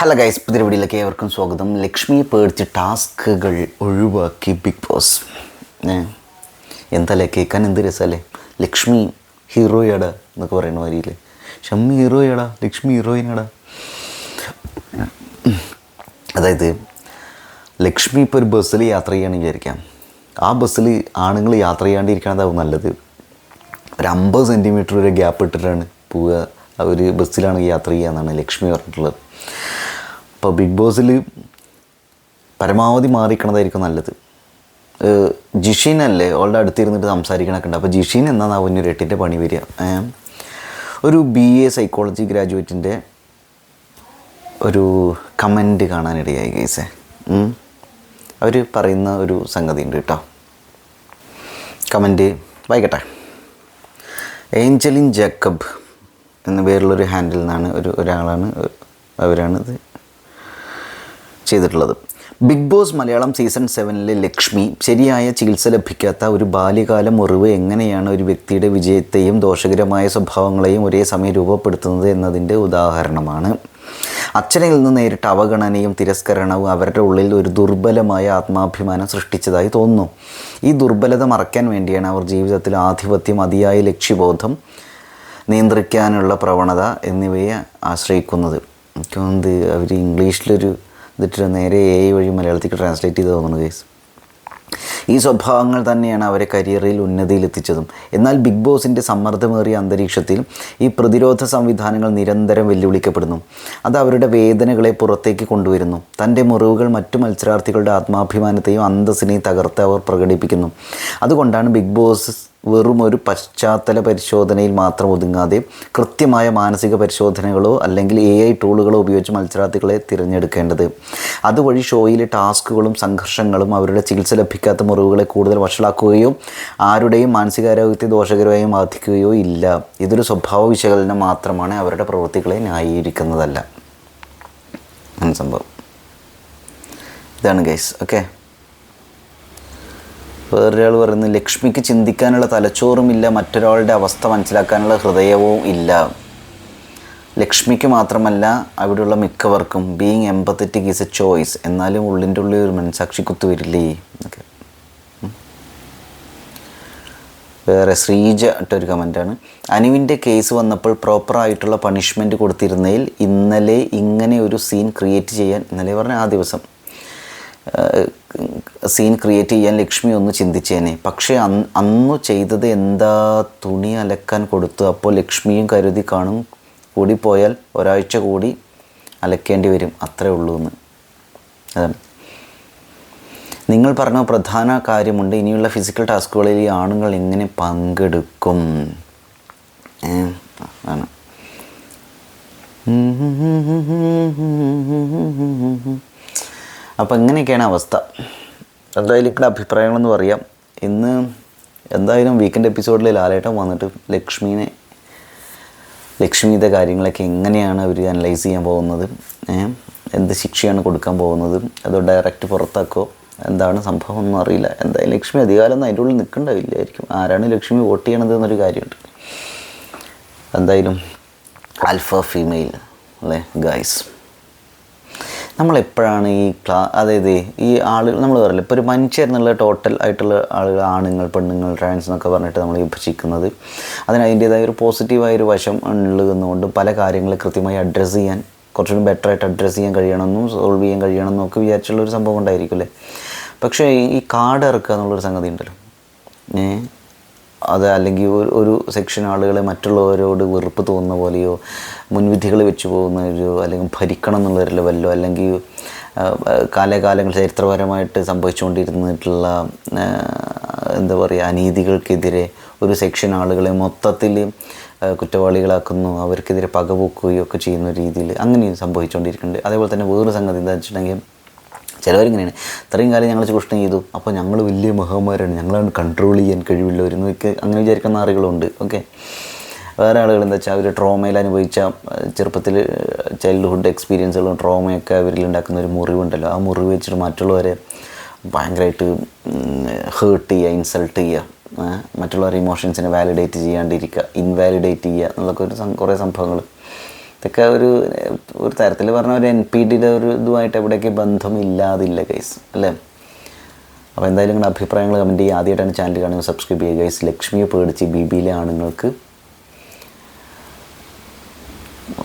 Hello guys പുതിയ വീഡിയോയിലേക്ക് ഏവർക്കും സ്വാഗതം. ലക്ഷ്മി പേടിച്ച് ടാസ്കുകൾ ഒഴിവാക്കി ബിഗ് ബോസ് എന്തല്ലേ കേൾക്കാൻ എന്ത് രസമല്ലേ? ലക്ഷ്മി ഹീറോയാടാ എന്നൊക്കെ പറയുന്ന മാതിരിയില്ലേ? ഷമ്മി ഹീറോയാടാ ലക്ഷ്മി ഹീറോയിനാടാ. അതായത് ലക്ഷ്മി ഇപ്പോൾ ഒരു ബസ്സിൽ യാത്ര ചെയ്യുകയാണെന്ന് വിചാരിക്കാം. ആ ബസ്സിൽ ആണുങ്ങൾ യാത്ര ചെയ്യാണ്ടിരിക്കണതാവും നല്ലത്. ഒരു അമ്പത് സെന്റിമീറ്റർ ഒരു ഗ്യാപ്പ് ഇട്ടിട്ടാണ് പോവുക. ഒരു ബസ്സിലാണ് യാത്ര ചെയ്യുക എന്നാണ് ലക്ഷ്മി പറഞ്ഞിട്ടുള്ളത്. അപ്പോൾ ബിഗ് ബോസിൽ പരമാവധി മാറിക്കണതായിരിക്കും നല്ലത്. ജിഷീനല്ലേ ഓളുടെ അടുത്തിരുന്നിട്ട് സംസാരിക്കണൊക്കെ ഉണ്ട്. അപ്പോൾ ജിഷീൻ എന്നാണ് ഒരു എട്ടിന്റെ പണി വരിക. ഒരു ബി എ സൈക്കോളജി ഗ്രാജുവേറ്റിന്റെ ഒരു കമന്റ് കാണാനിടയായി ഗൈസേ അവർ പറയുന്ന ഒരു സംഗതി ഉണ്ട് കേട്ടോ. കമന്റ് വായിക്കട്ടെ. ഏഞ്ചലിൻ ജേക്കബ് എന്ന പേരുള്ളൊരു ഹാൻഡിൽ നിന്നാണ് ഒരു ഒരാളാണ് അവരാണിത്. ചെയ്തിട്ടുള്ളത്. ബിഗ് ബോസ് മലയാളം സീസൺ സെവനിലെ ലക്ഷ്മി ശരിയായ ചികിത്സ ലഭിക്കാത്ത ഒരു ബാല്യകാല മുറിവ് എങ്ങനെയാണ് ഒരു വ്യക്തിയുടെ വിജയത്തെയും ദോഷകരമായ സ്വഭാവങ്ങളെയും ഒരേ സമയം രൂപപ്പെടുത്തുന്നത് എന്നതിന്റെ ഉദാഹരണമാണ്. അച്ഛനിൽ നിന്ന് നേരിട്ട അവഗണനയും തിരസ്കരണവും അവരുടെ ഉള്ളിൽ ഒരു ദുർബലമായ ആത്മാഭിമാനം സൃഷ്ടിച്ചതായി തോന്നുന്നു. ഈ ദുർബലത മറയ്ക്കാൻ വേണ്ടിയാണ് അവർ ജീവിതത്തിൽ ആധിപത്യം അതിയായ ലക്ഷ്യബോധം നിയന്ത്രിക്കാനുള്ള പ്രവണത എന്നിവയെ ആശ്രയിക്കുന്നത്. എനിക്ക് തോന്നുന്നത് അവർ ഇംഗ്ലീഷിലൊരു ഇതിട്ട് നേരെ എ ഐ വഴി മലയാളത്തിലേക്ക് ട്രാൻസ്ലേറ്റ് ചെയ്ത് തോന്നുന്നു കേസ് ഈ സ്വഭാവങ്ങൾ തന്നെയാണ് അവരെ കരിയറിൽ ഉന്നതിയിലെത്തിച്ചതും. എന്നാൽ ബിഗ് ബോസിന്റെ സമ്മർദ്ദമേറിയ അന്തരീക്ഷത്തിൽ ഈ പ്രതിരോധ സംവിധാനങ്ങൾ നിരന്തരം വെല്ലുവിളിക്കപ്പെടുന്നു. അത് അവരുടെ വേദനകളെ പുറത്തേക്ക് കൊണ്ടുവരുന്നു. തന്റെ മുറിവുകൾ മറ്റു മത്സരാർത്ഥികളുടെ ആത്മാഭിമാനത്തെയും അന്തസ്സിനെയും തകർത്ത് അവർ പ്രകടിപ്പിക്കുന്നു. അതുകൊണ്ടാണ് ബിഗ് ബോസ് വെറും ഒരു പശ്ചാത്തല പരിശോധനയിൽ മാത്രം ഒതുങ്ങാതെ കൃത്യമായ മാനസിക പരിശോധനകളോ അല്ലെങ്കിൽ എ ഐ ടൂളുകളോ ഉപയോഗിച്ച് മത്സരാർത്ഥികളെ തിരഞ്ഞെടുക്കേണ്ടത്. അതുവഴി ഷോയിലെ ടാസ്കുകളും സംഘർഷങ്ങളും അവരുടെ ചികിത്സ ലഭിക്കാത്ത മുറിവുകളെ കൂടുതൽ വഷളാക്കുകയോ ആരുടെയും മാനസികാരോഗ്യത്തെ ദോഷകരമായി ബാധിക്കുകയോ ഇല്ല. ഇതൊരു സ്വഭാവ വിശകലനം മാത്രമാണ് അവരുടെ പ്രവൃത്തികളെ ന്യായീകരിക്കുന്നതല്ല. സംഭവം. ഇതാണ് ഗൈസ് ഓക്കെ വേറൊരാൾ പറയുന്നു ലക്ഷ്മിക്ക് ചിന്തിക്കാനുള്ള തലച്ചോറുമില്ല മറ്റൊരാളുടെ അവസ്ഥ മനസ്സിലാക്കാനുള്ള ഹൃദയവും ഇല്ല. ലക്ഷ്മിക്ക് മാത്രമല്ല അവിടെയുള്ള മിക്കവർക്കും being empathetic is a choice എന്നാലും ഉള്ളിന്റെ ഉള്ളിൽ ഒരു മനസാക്ഷി കുത്തു വരില്ലേ? എന്നൊക്കെ. വേറെ ശ്രീജ ഇട്ടൊരു കമന്റാണ്. അനുവിന്റെ കേസ് വന്നപ്പോൾ പ്രോപ്പറായിട്ടുള്ള പണിഷ്മെന്റ് കൊടുത്തിരുന്നതിൽ ഇന്നലെ ഇങ്ങനെ ഒരു സീൻ ക്രിയേറ്റ് ചെയ്യാൻ ഇന്നലെ പറഞ്ഞ ആ ദിവസം. സീൻ ക്രിയേറ്റ് ചെയ്യാൻ ലക്ഷ്മി ഒന്ന് ചിന്തിച്ചേനെ. പക്ഷേ അന്ന് ചെയ്തത് എന്താ തുണി അലക്കാൻ കൊടുത്തു അപ്പോൾ ലക്ഷ്മിയും കരുതി കാണും കൂടി പോയാൽ ഒരാഴ്ച കൂടി അലക്കേണ്ടി വരും. അത്രേ ഉള്ളൂ എന്ന്. അതാണ്. നിങ്ങൾ പറഞ്ഞ പ്രധാന കാര്യമുണ്ട്. ഇനിയുള്ള ഫിസിക്കൽ ടാസ്കുകളിൽ ഈ ആണുങ്ങൾ എങ്ങനെ പങ്കെടുക്കും? ആണ് അപ്പോൾ ഇങ്ങനെയൊക്കെയാണ് അവസ്ഥ. എന്തായാലും ഇക്കടെ അഭിപ്രായങ്ങളെന്ന് പറയാം. ഇന്ന് എന്തായാലും വീക്കെൻഡ് എപ്പിസോഡിൽ ലാലേട്ടൻ വന്നിട്ട് ലക്ഷ്മീനെ ലക്ഷ്മിയുടെ കാര്യങ്ങളൊക്കെ എങ്ങനെയാണ് അവർ അനലൈസ് ചെയ്യാൻ പോകുന്നത് എന്ത് ശിക്ഷയാണ് കൊടുക്കാൻ പോകുന്നത് അതോ ഡയറക്റ്റ് പുറത്താക്കോ എന്താണ് സംഭവം ഒന്നും അറിയില്ല. എന്തായാലും ലക്ഷ്മി അധികാരമൊന്നും അതിന്റെ ഉള്ളിൽ നിൽക്കണ്ടാവില്ലായിരിക്കും. ആരാണ് ലക്ഷ്മി വോട്ട് ചെയ്യണത് എന്നൊരു കാര്യമുണ്ട്. എന്തായാലും ആൽഫ ഫീമെയിൽ അല്ലേ ഗായ്സ് നമ്മളെപ്പോഴാണ് ഈ ക്ലാ അതായത് ഈ ആളുകൾ നമ്മൾ പറയില്ല ഇപ്പോൾ ഒരു മനുഷ്യർ എന്നുള്ള ടോട്ടൽ ആയിട്ടുള്ള ആളുകൾ ആണുങ്ങൾ പെണ്ണുങ്ങൾ ട്രാൻസ് എന്നൊക്കെ പറഞ്ഞിട്ട് നമ്മൾ വിഭജിക്കുന്നത്. അതിന് അതിന്റേതായ ഒരു പോസിറ്റീവായ ഒരു വശം ഉള്ളതെന്നുകൊണ്ട് പല കാര്യങ്ങൾ കൃത്യമായി അഡ്രസ്സ് ചെയ്യാൻ കുറച്ചുകൂടി ബെറ്ററായിട്ട് അഡ്രസ്സ് ചെയ്യാൻ കഴിയണമെന്നും സോൾവ് ചെയ്യാൻ കഴിയണമെന്നും ഒക്കെ വിചാരിച്ചുള്ള ഒരു സംഭവം ഉണ്ടായിരിക്കും അല്ലേ? പക്ഷേ ഈ കാർഡ് ഇറക്കുക എന്നുള്ളൊരു സംഗതി ഉണ്ടല്ലോ. ഏ? അത് അല്ലെങ്കിൽ ഒരു സെക്ഷൻ ആളുകളെ മറ്റുള്ളവരോട് വെറുപ്പ് തോന്നുന്ന പോലെയോ മുൻവിധികൾ വെച്ച് പോകുന്നവരോ അല്ലെങ്കിൽ ഭരിക്കണം എന്നുള്ള ഒരു ലെവലിലോ അല്ലെങ്കിൽ ആ, ചരിത്രപരമായിട്ട് സംഭവിച്ചുകൊണ്ടിരുന്നിട്ടുള്ള എന്താ പറയുക അനീതികൾക്കെതിരെ ഒരു സെക്ഷൻ ആളുകളെ മൊത്തത്തിൽ കുറ്റവാളികളാക്കുന്നു അവർക്കെതിരെ പകപോക്കുകയോ ഒക്കെ ചെയ്യുന്ന രീതിയിൽ അങ്ങനെയും സംഭവിച്ചുകൊണ്ടിരിക്കുന്നുണ്ട്. അതേപോലെ തന്നെ വേറൊരു സംഗതി എന്താ വെച്ചിട്ടുണ്ടെങ്കിൽ ചിലവരിങ്ങനെയാണ്. ഇത്രയും കാലം ഞങ്ങൾ ചൂഷണം ചെയ്തു അപ്പോൾ ഞങ്ങൾ വലിയ മഹാന്മാരാണ് ഞങ്ങളാണ് കൺട്രോൾ ചെയ്യാൻ കഴിവുള്ളവരെന്നൊക്കെ അങ്ങനെ വിചാരിക്കുന്ന ആളുകളുണ്ട്. ഓക്കെ വേറെ ആളുകൾ എന്താ വെച്ചാൽ അവർ ട്രോമയിൽ അനുഭവിച്ച ചെറുപ്പത്തിൽ ചൈൽഡ്ഹുഡ് എക്സ്പീരിയൻസുകളും ട്രോമയൊക്കെ അവരിൽ ഉണ്ടാക്കുന്ന ഒരു മുറിവുണ്ടല്ലോ. ആ മുറിവ് വെച്ചിട്ട് മറ്റുള്ളവരെ ഭയങ്കരമായിട്ട് ഹേർട്ട് ചെയ്യുക ഇൻസൾട്ട് ചെയ്യുക മറ്റുള്ളവരെ മറ്റുള്ളവരുടെ ഇമോഷൻസിനെ വാലിഡേറ്റ് ചെയ്യാണ്ടിരിക്കുക ഇൻവാലിഡേറ്റ് ചെയ്യുക എന്നുള്ളൊക്കെ ഒരു കുറേ സംഭവങ്ങൾ ഇതൊക്കെ ഒരു ഒരു തരത്തിൽ പറഞ്ഞ ഒരു എൻ പി ഡിയുടെ ഒരു ഇതുമായിട്ട് എവിടെയൊക്കെ ബന്ധമില്ലാതില്ല ഗൈസ് അല്ലേ? അപ്പോൾ എന്തായാലും നിങ്ങളുടെ അഭിപ്രായങ്ങൾ കമന്റ് ചെയ്യുക. ആദ്യമായിട്ടാണ് ചാനൽ കാണുന്നത്. സബ്സ്ക്രൈബ് ചെയ്യുക ഗൈസ് ലക്ഷ്മിയെ പേടിച്ച് ബി ബിയിലെ ആണുങ്ങൾക്ക്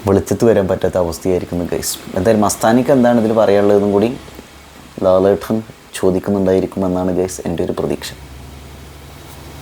വെളിച്ചത്ത് വരാൻ പറ്റാത്ത അവസ്ഥയായിരിക്കും ഗൈസ് എന്തായാലും മസ്താനിക്ക് എന്താണ് ഇതിൽ പറയാനുള്ളതെന്നും കൂടി ലാലേട്ടൻ ചോദിക്കുന്നുണ്ടായിരിക്കുമെന്നാണ് ഗൈസ് എന്റെ ഒരു പ്രതീക്ഷ.